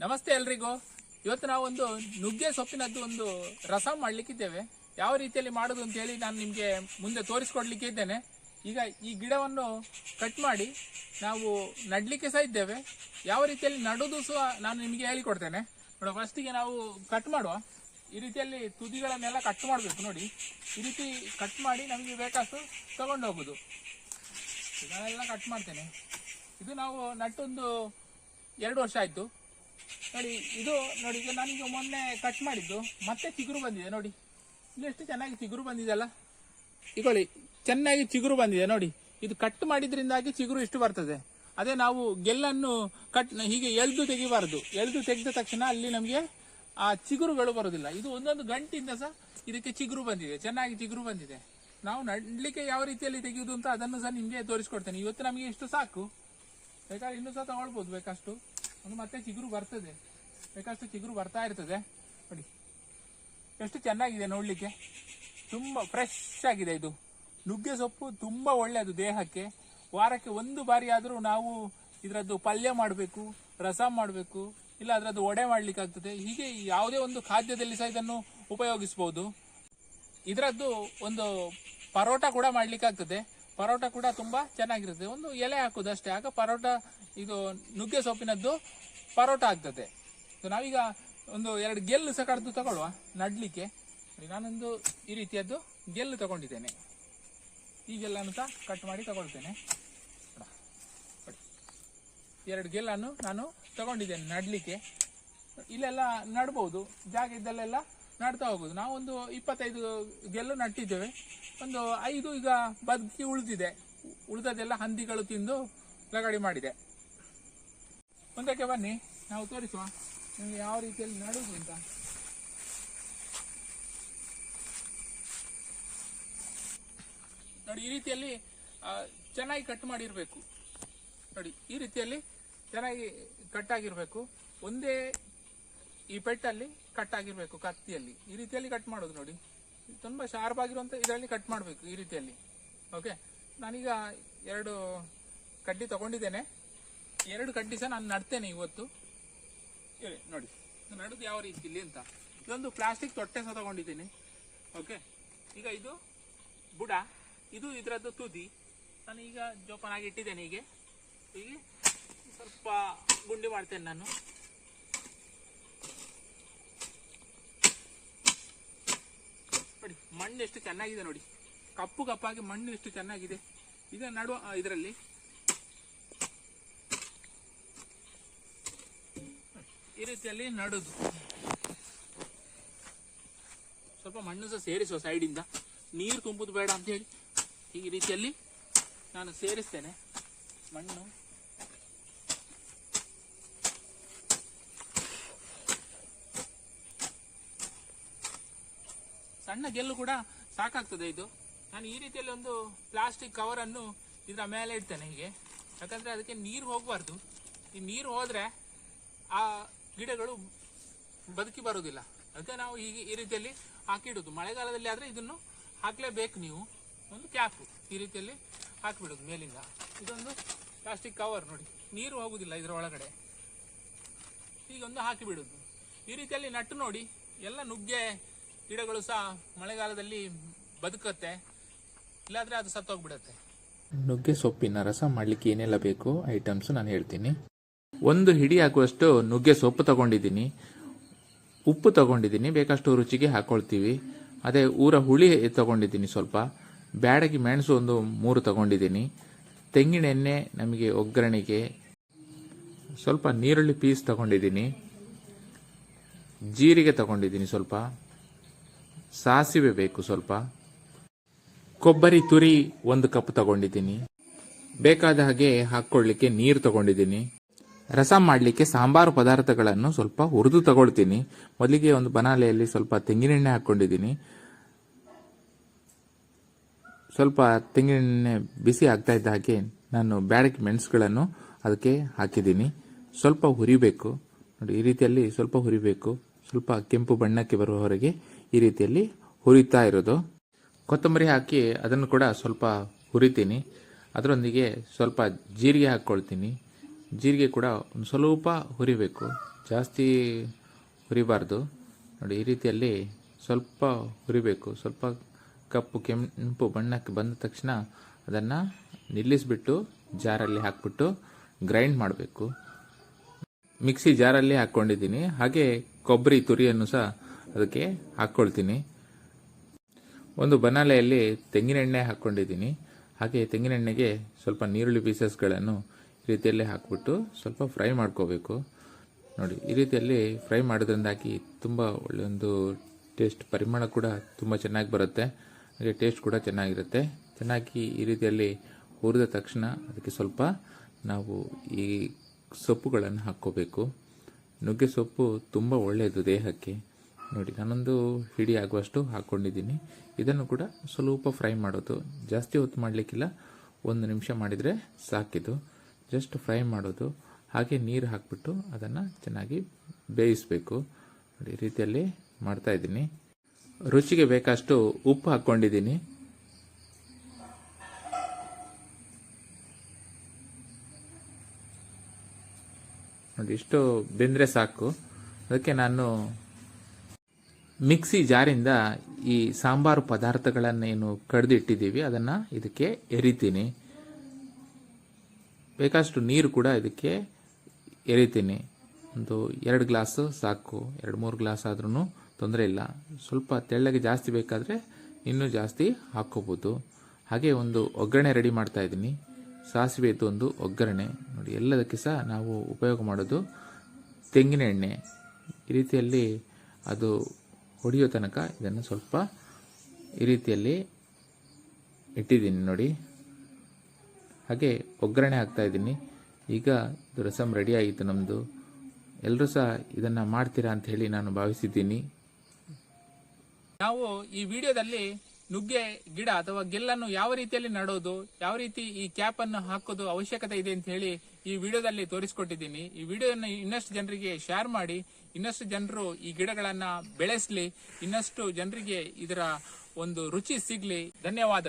ನಮಸ್ತೆ ಎಲ್ರಿಗೂ. ಇವತ್ತು ನಾವು ಒಂದು ನುಗ್ಗೆ ಸೊಪ್ಪಿನದ್ದು ಒಂದು ರಸ ಮಾಡ್ಲಿಕ್ಕಿದ್ದೇವೆ. ಯಾವ ರೀತಿಯಲ್ಲಿ ಮಾಡೋದು ಅಂತ ಹೇಳಿ ನಾನು ನಿಮಗೆ ಮುಂದೆ ತೋರಿಸ್ಕೊಡ್ಲಿಕ್ಕೆ ಇದ್ದೇನೆ. ಈಗ ಈ ಗಿಡವನ್ನು ಕಟ್ ಮಾಡಿ ನಾವು ನಡ್ಲಿಕ್ಕೆ ಸಹ ಇದ್ದೇವೆ. ಯಾವ ರೀತಿಯಲ್ಲಿ ನಡೋದು ಸಹ ನಾನು ನಿಮಗೆ ಹೇಳಿಕೊಡ್ತೇನೆ. ನೋಡ ಫಸ್ಟಿಗೆ ನಾವು ಕಟ್ ಮಾಡುವ. ಈ ರೀತಿಯಲ್ಲಿ ತುದಿಗಳನ್ನೆಲ್ಲ ಕಟ್ ಮಾಡಬೇಕು ನೋಡಿ. ಈ ರೀತಿ ಕಟ್ ಮಾಡಿ ನಮಗೆ ಬೇಕಾಷ್ಟು ತಗೊಂಡು ಹೋಗುದು ಇದನ್ನೆಲ್ಲ ಕಟ್ ಮಾಡ್ತೇನೆ. ಇದು ನಾವು ನಟ್ಟೊಂದು ಎರಡು ವರ್ಷ ಆಯ್ತು. ನೋಡಿ, ಇದು ನೋಡಿ, ಈಗ ನಾನೀಗ ಮೊನ್ನೆ ಕಟ್ ಮಾಡಿದ್ದು. ಮತ್ತೆ ಚಿಗುರು ಬಂದಿದೆ, ನೋಡಿ. ಇಲ್ಲಿ ಎಷ್ಟು ಚೆನ್ನಾಗಿ ಚಿಗುರು ಬಂದಿದೆ ಅಲ್ಲ? ಚೆನ್ನಾಗಿ ಚಿಗುರು ಬಂದಿದೆ, ನೋಡಿ. ಇದು ಕಟ್ ಮಾಡಿದ್ರಿಂದಾಗಿ ಚಿಗುರು ಇಷ್ಟು ಬರ್ತದೆ. ಅದೇ ನಾವು ಗೆಲ್ಲನ್ನು ಕಟ್ ಹೀಗೆ ಎಳ್ದು ತೆಗಿಬಾರದು. ಎಳ್ದು ತೆಗೆದ ತಕ್ಷಣ ಅಲ್ಲಿ ನಮಗೆ ಆ ಚಿಗುರುಗಳು ಬರೋದಿಲ್ಲ ಇದು ಒಂದೊಂದು ಗಂಟಿಂದ ಸಹ ಇದಕ್ಕೆ ಚಿಗುರು ಬಂದಿದೆ. ಚೆನ್ನಾಗಿ ಚಿಗುರು ಬಂದಿದೆ. ನಾವು ನಡ್ಲಿಕ್ಕೆ ಯಾವ ರೀತಿಯಲ್ಲಿ ತೆಗೆಯುವುದು ಅಂತ ಅದನ್ನು ಸಹ ನಿಮಗೆ ತೋರಿಸ್ಕೊಡ್ತೇನೆ. ಇವತ್ತು ನಮಗೆ ಇಷ್ಟು ಸಾಕು. ಬೇಕಾದ್ರೆ ಇನ್ನೂ ಸಹ ತಗೊಳ್ಬೋದು ಬೇಕಷ್ಟು. ಒಂದು ಮತ್ತೆ ಚಿಗುರು ಬರ್ತದೆ. ಬೇಕಷ್ಟು ಚಿಗುರು ಬರ್ತಾ ಇರ್ತದೆ. ನೋಡಿ. ಎಷ್ಟು ಚೆನ್ನಾಗಿದೆ ನೋಡಲಿಕ್ಕೆ. ತುಂಬಾ ಫ್ರೆಶ್ ಆಗಿದೆ ಇದು. ನುಗ್ಗೆ ಸೊಪ್ಪು ತುಂಬಾ ಒಳ್ಳೆಯದು ದೇಹಕ್ಕೆ. ವಾರಕ್ಕೆ ಒಂದು ಬಾರಿ ಆದರೂ ನಾವು ಇದರದ್ದು ಪಲ್ಯ ಮಾಡಬೇಕು, ರಸ ಮಾಡಬೇಕು, ಇಲ್ಲ ಅದರದ್ದು ಒಡೆ ಮಾಡ್ಲಿಕ್ಕೆ ಆಗ್ತದೆ ಹೀಗೆ ಯಾವುದೇ ಒಂದು ಖಾದ್ಯದಲ್ಲಿ ಸಹ ಇದನ್ನು ಉಪಯೋಗಿಸಬಹುದು ಇದರದ್ದು ಒಂದು ಪರೋಟ ಕೂಡ ಮಾಡ್ಲಿಕ್ಕೆ ಆಗ್ತದೆ ಪರೋಟ ಕೂಡ ತುಂಬಾ ಚೆನ್ನಾಗಿರುತ್ತೆ. ಒಂದು ಎಲೆ ಹಾಕೋದು ಆಗ ಪರೋಟ ಇದು ನುಗ್ಗೆ ಸೊಪ್ಪಿನದ್ದು ಪರೋಟ ಆಗ್ತದೆ. ಸೊ ನಾವೀಗ ಒಂದು ಎರಡು ಗೆಲ್ಲು ಸಹ ಕಡ್ದು ತಗೊಳ್ಳುವ ನಡ್ಲಿಕ್ಕೆ. ನೋಡಿ, ನಾನೊಂದು ಈ ರೀತಿಯದ್ದು ಗೆಲ್ಲು ತಗೊಂಡಿದ್ದೇನೆ. ಈ ಗೆಲ್ಲನ್ನು ಸಹ ಕಟ್ ಮಾಡಿ ತಗೊಳ್ತೇನೆ. ಎರಡು ಗೆಲ್ಲನ್ನು ನಾನು ತಗೊಂಡಿದ್ದೇನೆ ನಡ್ಲಿಕ್ಕೆ. ಇಲ್ಲೆಲ್ಲ ನಡ್ಬೋದು. ಜಾಗ ಇದ್ದಲ್ಲೆಲ್ಲ ನಡ್ತಾ ಹೋಗುದು. ನಾವೊಂದು ಇಪ್ಪತ್ತೈದು ಗೆಲ್ಲು ನಟ್ಟಿದ್ದೇವೆ ಒಂದು ಐದು ಈಗ ಬದುಕಿ ಉಳಿದಿದೆ. ಉಳಿದದೆಲ್ಲ ಹಂದಿಗಳು ತಿಂದು ಲಗಾಡಿ ಮಾಡಿದೆ. ಮುಂದಕ್ಕೆ ಬನ್ನಿ. ನಾವು ತೋರಿಸುವ. ನಿಮಗೆ ಯಾವ ರೀತಿಯಲ್ಲಿ ನಡುವುದು ಅಂತ. ನೋಡಿ, ಈ ರೀತಿಯಲ್ಲಿ ಚೆನ್ನಾಗಿ ಕಟ್ ಮಾಡಿರಬೇಕು. ನೋಡಿ, ಈ ರೀತಿಯಲ್ಲಿ ಚೆನ್ನಾಗಿ ಕಟ್ ಒಂದೇ ಈ ಪೆಟ್ಟಲ್ಲಿ ಕಟ್ ಆಗಿರ್ಬೇಕು ಕತ್ತಿಯಲ್ಲಿ. ಈ ರೀತಿಯಲ್ಲಿ ಕಟ್ ಮಾಡೋದು ನೋಡಿ. ತುಂಬಾ ಶಾರ್ಪ್ ಆಗಿರುವಂತ ಇದರಲ್ಲಿ ಕಟ್ ಮಾಡಬೇಕು ಈ ರೀತಿಯಲ್ಲಿ. ಓಕೆ ನಾನೀಗ ಎರಡು ಕಡ್ಡಿ ತಗೊಂಡಿದ್ದೇನೆ. ಎರಡು ಕಡ್ಡಿ ಸಹ ನಾನು ನಡ್ತೇನೆ ಇವತ್ತು. ಹೇಳಿ, ನೋಡಿ. ನಡುದು ಯಾವ ರೀತಿ ಇಲ್ಲಿ ಅಂತ. ಇದೊಂದು ಪ್ಲಾಸ್ಟಿಕ್ ತೊಟ್ಟೆ ಸಹ ತಗೊಂಡಿದ್ದೀನಿ. ಓಕೆ ಈಗ ಇದು ಬುಡ. ಇದು ಇದರದ್ದು ತುದಿ. ನಾನು ಈಗ ಜೋಪಾನಾಗಿ ಇಟ್ಟಿದ್ದೇನೆ ಹೀಗೆ. ಹೀಗೆ ಸ್ವಲ್ಪ ಗುಂಡಿ ಮಾಡ್ತೇನೆ ನಾನು ನೋಡಿ ಮಣ್ಣು ಎಷ್ಟು ಚೆನ್ನಾಗಿದೆ ನೋಡಿ. ಕಪ್ಪು ಕಪ್ಪಾಗಿ ಮಣ್ಣು ಎಷ್ಟು ಚೆನ್ನಾಗಿದೆ. ಇದನ್ನು ನಡುವ ಇದರಲ್ಲಿ. ಈ ರೀತಿಯಲ್ಲಿ ನಡುದು. ಸ್ವಲ್ಪ ಮಣ್ಣು ಸಹ ಸೇರಿಸುವ ಸೈಡಿಂದ. ನೀರು ತುಂಬುದು ಬೇಡ ಅಂತ ಹೇಳಿ ಈ ರೀತಿಯಲ್ಲಿ ನಾನು ಸೇರಿಸ್ತೇನೆ. ಮಣ್ಣು. ಸಣ್ಣ ಗೆಲ್ಲು ಕೂಡ ಸಾಕಾಗ್ತದೆ ಇದು. ನಾನು ಈ ರೀತಿಯಲ್ಲಿ ಒಂದು ಪ್ಲಾಸ್ಟಿಕ್ ಕವರ್ ಅನ್ನು ಇದರ ಮೇಲೆ ಇಡ್ತೇನೆ ಹೀಗೆ. ಯಾಕಂದ್ರೆ ಅದಕ್ಕೆ ನೀರು ಹೋಗಬಾರ್ದು. ಈ ನೀರು ಹೋದ್ರೆ ಆ ಗಿಡಗಳು ಬದುಕಿ ಬರೋದಿಲ್ಲ ಅದಕ್ಕೆ ನಾವು ಹೀಗೆ ಈ ರೀತಿಯಲ್ಲಿ ಹಾಕಿಡುದು. ಮಳೆಗಾಲದಲ್ಲಿ ಆದ್ರೆ ಇದನ್ನು ಹಾಕ್ಲೇಬೇಕು ನೀವು. ಒಂದು ಕ್ಯಾಪ್ ಈ ರೀತಿಯಲ್ಲಿ ಹಾಕಿಬಿಡುದು ಮೇಲಿಂದ. ಇದೊಂದು ಪ್ಲಾಸ್ಟಿಕ್ ಕವರ್ ನೋಡಿ. ನೀರು ಹೋಗುದಿಲ್ಲ ಇದರ ಒಳಗಡೆ. ಹೀಗೊಂದು ಹಾಕಿಬಿಡುದು. ಈ ರೀತಿಯಲ್ಲಿ ನಟ್ಟು ನೋಡಿ. ಎಲ್ಲ ನುಗ್ಗೆ ಗಿಡಗಳು ಸಹ ಮಳೆಗಾಲದಲ್ಲಿ ಬದುಕುತ್ತೆ. ಇಲ್ಲಾದ್ರೆ ಅದು ಸತ್ತೋಗ್ಬಿಡುತ್ತೆ. ನುಗ್ಗೆ ಸೊಪ್ಪಿನ ರಸ ಮಾಡಲಿಕ್ಕೆ ಏನೆಲ್ಲ ಬೇಕು? ಐಟಮ್ಸ್ ನಾನು ಹೇಳ್ತೀನಿ. ಒಂದು ಹಿಡಿ ಹಾಕುವಷ್ಟು ನುಗ್ಗೆ ಸೊಪ್ಪು ತಗೊಂಡಿದ್ದೀನಿ. ಉಪ್ಪು ತಗೊಂಡಿದ್ದೀನಿ. ಬೇಕಷ್ಟು ರುಚಿಗೆ ಹಾಕೊಳ್ತೀವಿ. ಅದೇ ಊರ ಹುಳಿ ತಗೊಂಡಿದ್ದೀನಿ ಸ್ವಲ್ಪ. ಬ್ಯಾಡಗಿ ಮೆಣಸು ಒಂದು ಮೂರು ತಗೊಂಡಿದ್ದೀನಿ. ತೆಂಗಿನ ಎಣ್ಣೆ ನಮಗೆ ಒಗ್ಗರಣೆಗೆ. ಸ್ವಲ್ಪ ನೀರುಳ್ಳಿ ಪೀಸ್ ತಗೊಂಡಿದ್ದೀನಿ. ಜೀರಿಗೆ ತಗೊಂಡಿದ್ದೀನಿ ಸ್ವಲ್ಪ. ಸಾಸಿವೆ ಬೇಕು ಸ್ವಲ್ಪ. ಕೊಬ್ಬರಿ ತುರಿ ಒಂದು ಕಪ್ ತಗೊಂಡಿದ್ದೀನಿ. ಬೇಕಾದ ಹಾಗೆ ಹಾಕ್ಕೊಳ್ಳಿಕ್ಕೆ ನೀರು ತಗೊಂಡಿದ್ದೀನಿ. ರಸ ಮಾಡಲಿಕ್ಕೆ ಸಾಂಬಾರು ಪದಾರ್ಥಗಳನ್ನು ಸ್ವಲ್ಪ ಹುರಿದು ತಗೊಳ್ತೀನಿ. ಮೊದಲಿಗೆ ಒಂದು ಬನಾಲೆಯಲ್ಲಿ ಸ್ವಲ್ಪ ತೆಂಗಿನೆಣ್ಣೆ ಹಾಕೊಂಡಿದ್ದೀನಿ ಸ್ವಲ್ಪ ತೆಂಗಿನೆಣ್ಣೆ ಬಿಸಿ ಆಗ್ತಾ ಇದ್ದ ಹಾಗೆ ನಾನು ಬ್ಯಾಡಕ್ಕೆ ಮೆಣಸುಗಳನ್ನು ಅದಕ್ಕೆ ಹಾಕಿದ್ದೀನಿ. ಸ್ವಲ್ಪ ಹುರಿಬೇಕು. ನೋಡಿ, ಈ ರೀತಿಯಲ್ಲಿ ಸ್ವಲ್ಪ ಹುರಿಬೇಕು. ಸ್ವಲ್ಪ ಕೆಂಪು ಬಣ್ಣಕ್ಕೆ ಬರುವವರೆಗೆ ಈ ರೀತಿಯಲ್ಲಿ ಹುರಿತಾ ಇರೋದು. ಕೊತ್ತಂಬರಿ ಹಾಕಿ ಅದನ್ನು ಕೂಡ ಸ್ವಲ್ಪ ಹುರಿತೀನಿ. ಅದರೊಂದಿಗೆ ಸ್ವಲ್ಪ ಜೀರಿಗೆ ಹಾಕ್ಕೊಳ್ತೀನಿ. ಜೀರಿಗೆ ಕೂಡ ಒಂದು ಸ್ವಲ್ಪ ಹುರಿಬೇಕು. ಜಾಸ್ತಿ ಹುರಿಬಾರ್ದು. ನೋಡಿ, ಈ ರೀತಿಯಲ್ಲಿ ಸ್ವಲ್ಪ ಹುರಿಬೇಕು. ಸ್ವಲ್ಪ ಕಪ್ಪು, ಕೆಂಪು ಬಣ್ಣಕ್ಕೆ ಬಂದ ತಕ್ಷಣ ಅದನ್ನು ನಿಲ್ಲಿಸಿಬಿಟ್ಟು ಜಾರಲ್ಲಿ ಹಾಕ್ಬಿಟ್ಟು ಗ್ರೈಂಡ್ ಮಾಡಬೇಕು. ಮಿಕ್ಸಿ ಜಾರಲ್ಲಿ ಹಾಕ್ಕೊಂಡಿದ್ದೀನಿ. ಹಾಗೆ ಕೊಬ್ಬರಿ ತುರಿಯನ್ನು ಸಹ ಅದಕ್ಕೆ ಹಾಕ್ಕೊಳ್ತೀನಿ. ಒಂದು ಬನಾಲೆಯಲ್ಲಿ ತೆಂಗಿನೆಣ್ಣೆ ಹಾಕ್ಕೊಂಡಿದ್ದೀನಿ. ಹಾಗೆ ತೆಂಗಿನೆಣ್ಣೆಗೆ ಸ್ವಲ್ಪ ನೀರುಳ್ಳಿ ಪೀಸಸ್ಗಳನ್ನು ಈ ರೀತಿಯಲ್ಲಿ ಹಾಕ್ಬಿಟ್ಟು ಸ್ವಲ್ಪ ಫ್ರೈ ಮಾಡ್ಕೋಬೇಕು. ನೋಡಿ, ಈ ರೀತಿಯಲ್ಲಿ ಫ್ರೈ ಮಾಡೋದ್ರಿಂದಾಗಿ ತುಂಬ ಒಳ್ಳೆಯೊಂದು ಟೇಸ್ಟ್ ಪರಿಮಳ ಕೂಡ ತುಂಬ ಚೆನ್ನಾಗಿ ಬರುತ್ತೆ. ಹಾಗೆ ಟೇಸ್ಟ್ ಕೂಡ ಚೆನ್ನಾಗಿರುತ್ತೆ. ಚೆನ್ನಾಗಿ ಈ ರೀತಿಯಲ್ಲಿ ಹುರಿದ ತಕ್ಷಣ ಅದಕ್ಕೆ ಸ್ವಲ್ಪ ನಾವು ಈ ಸೊಪ್ಪುಗಳನ್ನು ಹಾಕ್ಕೋಬೇಕು. ನುಗ್ಗೆ ಸೊಪ್ಪು ತುಂಬ ಒಳ್ಳೆಯದು ದೇಹಕ್ಕೆ. ನೋಡಿ, ನಾನೊಂದು ಹಿಡಿ ಆಗುವಷ್ಟು ಹಾಕ್ಕೊಂಡಿದ್ದೀನಿ ಇದನ್ನು ಕೂಡ ಸ್ವಲ್ಪ ಫ್ರೈ ಮಾಡೋದು. ಜಾಸ್ತಿ ಹೊತ್ತು ಮಾಡಲಿಕ್ಕಿಲ್ಲ. ಒಂದು ನಿಮಿಷ ಮಾಡಿದರೆ ಸಾಕಿದು ಜಸ್ಟ್ ಫ್ರೈ ಮಾಡೋದು. ಹಾಗೆ ನೀರು ಹಾಕ್ಬಿಟ್ಟು ಅದನ್ನು ಚೆನ್ನಾಗಿ ಬೇಯಿಸಬೇಕು. ನೋಡಿ, ಈ ರೀತಿಯಲ್ಲಿ ಮಾಡ್ತಾ ಇದ್ದೀನಿ. ರುಚಿಗೆ ಬೇಕಷ್ಟು ಉಪ್ಪು ಹಾಕ್ಕೊಂಡಿದ್ದೀನಿ ನೋಡಿ, ಇಷ್ಟು ಬೆಂದರೆ ಸಾಕು. ಅದಕ್ಕೆ ನಾನು ಮಿಕ್ಸಿ ಜಾರಿಂದ ಈ ಸಾಂಬಾರು ಪದಾರ್ಥಗಳನ್ನೇನು ಕಡ್ದಿಟ್ಟಿದ್ದೀವಿ, ಅದನ್ನು ಇದಕ್ಕೆ ಎರಿತೀನಿ. ಬೇಕಷ್ಟು ನೀರು ಕೂಡ ಇದಕ್ಕೆ ಎರಿತೀನಿ. ಒಂದು ಎರಡು ಗ್ಲಾಸು ಸಾಕು. ಎರಡು ಮೂರು ಗ್ಲಾಸ್ ಆದ್ರೂ ತೊಂದರೆ ಇಲ್ಲ. ಸ್ವಲ್ಪ ತೆಳ್ಳಗೆ ಜಾಸ್ತಿ ಬೇಕಾದರೆ ಇನ್ನೂ ಜಾಸ್ತಿ ಹಾಕ್ಕೋಬೋದು. ಹಾಗೆ ಒಂದು ಒಗ್ಗರಣೆ ರೆಡಿ ಮಾಡ್ತಾ ಇದ್ದೀನಿ. ಸಾಸಿವೆದು ಒಂದು ಒಗ್ಗರಣೆ. ನೋಡಿ, ಎಲ್ಲದಕ್ಕೆ ಸಹ ನಾವು ಉಪಯೋಗ ಮಾಡೋದು ತೆಂಗಿನ ಎಣ್ಣೆ. ಈ ರೀತಿಯಲ್ಲಿ ಅದು ಹೊಡೆಯೋ ತನಕ ಇದನ್ನು ಸ್ವಲ್ಪ ಈ ರೀತಿಯಲ್ಲಿ ಇಟ್ಟಿದ್ದೀನಿ ನೋಡಿ. ಹಾಗೆ ಒಗ್ಗರಣೆ ಹಾಕ್ತಾ ಇದ್ದೀನಿ. ಈಗ ರಸಮ್ ರೆಡಿ ಆಗಿತ್ತು ನಮ್ಮದು ಎಲ್ಲರೂ ಸಹ ಇದನ್ನು ಮಾಡ್ತೀರಾ ಅಂತ ಹೇಳಿ ನಾನು ಭಾವಿಸಿದ್ದೀನಿ. ನಾವು ಈ ವಿಡಿಯೋದಲ್ಲಿ ನುಗ್ಗೆ, ಗಿಡ ಅಥವಾ ಗೆಲ್ಲನ್ನು ಯಾವ ರೀತಿಯಲ್ಲಿ ನಡೋದು, ಯಾವ ರೀತಿ ಈ ಕ್ಯಾಪ್ ಅನ್ನು ಹಾಕೋದು ಅವಶ್ಯಕತೆ ಇದೆ ಅಂತ ಹೇಳಿ ಈ ವಿಡಿಯೋದಲ್ಲಿ ತೋರಿಸಿಕೊಟ್ಟಿದ್ದೀನಿ. ಈ ವಿಡಿಯೋನ ಇನ್ನಷ್ಟು ಜನರಿಗೆ ಶೇರ್ ಮಾಡಿ, ಇನ್ನಷ್ಟು ಜನರು ಈ ಗಿಡಗಳನ್ನ ಬೆಳೆಸಲಿ, ಇನ್ನಷ್ಟು ಜನರಿಗೆ ಇದರ ಒಂದು ರುಚಿ ಸಿಗ್ಲಿ. ಧನ್ಯವಾದ